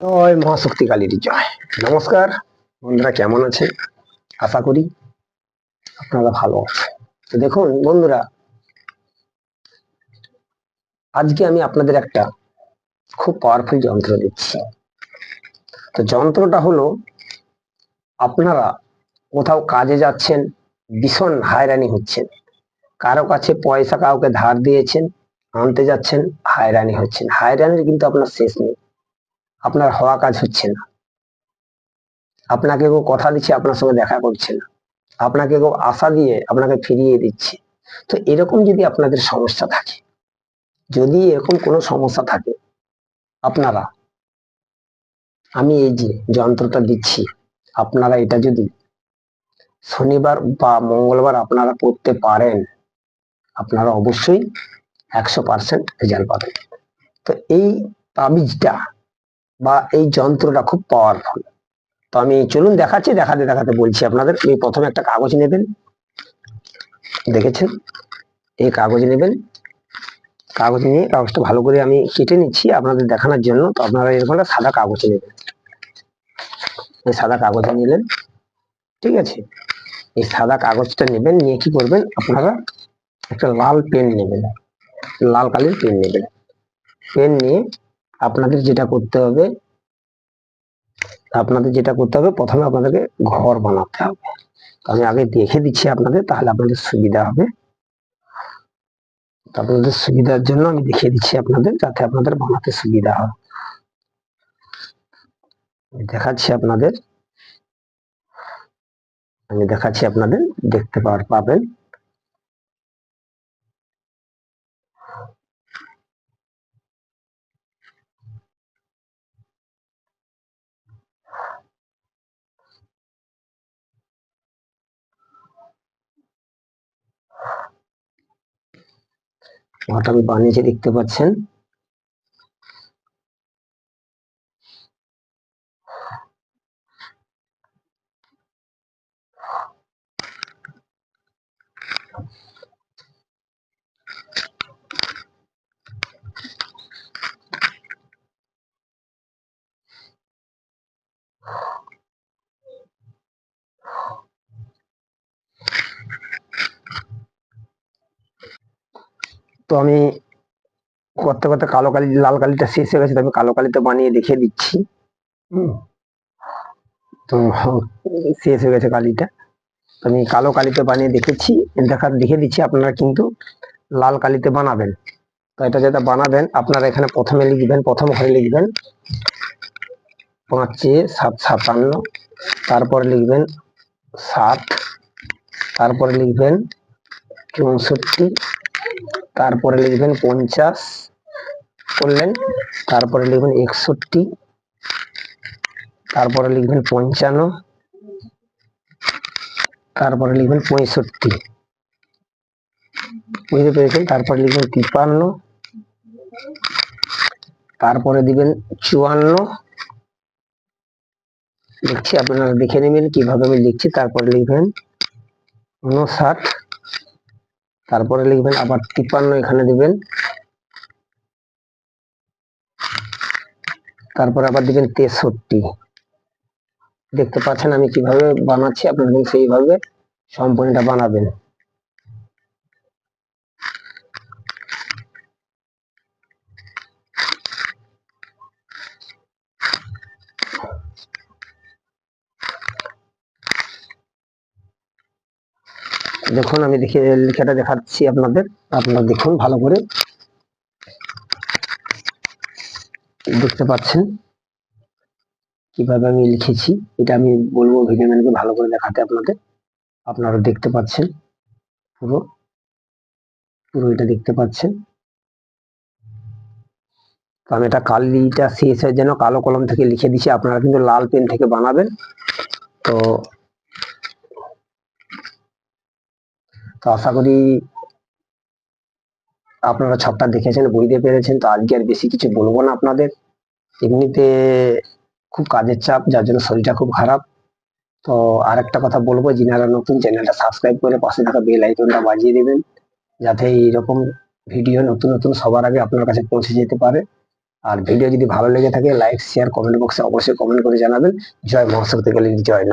জয় মহাশক্তি কালীর জয়। নমস্কার, বন্ধুরা কেমন আছে আশা করি আপনারা ভালো আছেন। তো দেখুন, বন্ধুরা, আজকে আমি আপনাদের একটা খুব পাওয়ারফুল যন্ত্র দিচ্ছি তো যন্ত্রটা হলো, আপনারা কোথাও কাজে যাচ্ছেন, ভীষণ হায়রানি হচ্ছেন। কারও কাছে পয়সা কাউকে ধার দিয়েছেন, আনতে যাচ্ছেন, হায়রানি হচ্ছেন। হায়রানির কিন্তু আপনার শেষ নেই। আপনার হওয়া কাজ হচ্ছে না। আপনাকে কেউ কথা দিচ্ছে, আপনার সঙ্গে দেখা করছে না। আপনাকে কেউ আশা দিয়ে আপনাকে ফিরিয়ে দিচ্ছে। তো এরকম যদি আপনাদের সমস্যা থাকে, যদি এরকম কোনো সমস্যা থাকে, আপনারা, আমি এই যে যন্ত্রটা দিচ্ছি, আপনারা এটা যদি শনিবার বা মঙ্গলবার আপনারা করতে পারেন, আপনারা অবশ্যই একশো পার্সেন্ট রেজাল্ট পাবেন। তো এই তাবিজটা বা এই যন্ত্রটা খুব পাওয়ারফুল তো আমি চলুন দেখাচ্ছি, দেখাতে দেখাতে বলছি আপনাদের। এই প্রথমে একটা কাগজ নেবেন। দেখেছেন? এই কাগজ নেবেন। কাগজ নিয়ে কাগজটা ভালো করে আমি কেটে নিচ্ছি আপনাদের দেখানোর জন্য। তো আপনারা এরকম একটা সাদা কাগজ নেবেন। এই সাদা কাগজ নিলেন। ঠিক আছে? এই সাদা কাগজটা নেবেন, নিয়ে কি করবেন? আপনারা একটা লাল পেন নেবেন। লাল কালির পেন নেবেন। পেন নিয়ে আপনাদের যেটা করতে হবে, আপনাদের যেটা করতে হবে, প্রথমে আপনাদেরকে ঘর বানাতে হবে। আমি আগে দেখে দিচ্ছি আপনাদের, তাহলে আপনাদের সুবিধা হবে। আপনাদের সুবিধার জন্য আমি দেখিয়ে দিচ্ছি আপনাদের, যাতে আপনাদের বানাতে সুবিধা হয়। দেখাচ্ছি আপনাদের। আমি দেখাচ্ছি আপনাদের, দেখতে পাবেন। আমি বানিয়েছি দেখতে পাচ্ছেন তো আমি করতে করতে কালো কালি লাল কালিটা শেষ হয়ে গেছে আমি কালো কালিতে বানিয়ে দেখিয়ে দিচ্ছি। হুম। তো শেষ হয়ে গেছে কালিটা। তো আমি কালো কালিতে বানিয়ে দেখেছি দেখা দেখে দিচ্ছি আপনারা কিন্তু লাল কালিতে বানাবেন। তো এটা যেটা বানাবেন আপনারা এখানে প্রথমে লিখবেন প্রথম ঘরে লিখবেন পাঁচে সাত সাতান্ন তারপরে লিখবেন সাত তারপরে লিখবেন চৌষট্টি তারপরে লিখবেন পঞ্চাশ করলেন, তারপরে লিখবেন একষট্টি, তারপরে লিখবেন পঞ্চান্ন, তারপরে লিখবেন পঁয়ষট্টি। বুঝতে পেরেছেন? তারপরে লিখবেন তিপ্পান্ন, তারপরে দিবেন চুয়ান্ন। লিখছি আপনারা দেখে নেবেন কীভাবে আমি লিখছি। তারপরে লিখবেন উনষাট তারপরে লিখবেন আবার তিপ্পান্ন এখানে দিবেন। তারপর আবার দিবেন তেষট্টি। দেখতে পাচ্ছেন আমি কীভাবে বানাচ্ছি, আপনারা সেইভাবে সম্পূর্ণটা বানাবেন। দেখুন, আমি দেখে, লেখাটা দেখাচ্ছি আপনাদের। আপনারা দেখুন, ভালো করে। দেখতে পাচ্ছেন কীভাবে আমি লিখেছি। এটা আমি বলব ভিডিও ম্যানকে ভালো করে দেখাতে আপনাদের। আপনারা দেখতে পাচ্ছেন পুরো। পুরো এটা দেখতে পাচ্ছেন। আমি এটা কালিটা শেষ হয়ে যেন কালো কলম থেকে লিখে দিছি। আপনারা কিন্তু লাল পেন থেকে বানাবেন। তো তো আশা করি আপনারা ছকটা দেখেছেন, বুঝতে পেরেছেন। তো আজকে আর বেশি কিছু বলব না আপনাদের। এমনিতে খুব কাজের চাপ, যার জন্য শরীরটা খুব খারাপ। তো আর একটা কথা বলব, যিনারা নতুন চ্যানেলটা সাবস্ক্রাইব করে পাশে থাকা বেল আইকনটা বাজিয়ে দেবেন, যাতে এইরকম ভিডিও নতুন নতুন সবার আগে আপনার কাছে পৌঁছে যেতে পারে। আর ভিডিও যদি ভালো লেগে থাকে, লাইক, শেয়ার, কমেন্ট বক্সে অবশ্যই কমেন্ট করে জানাবেন। জয় মহাশক্তি কালী জয়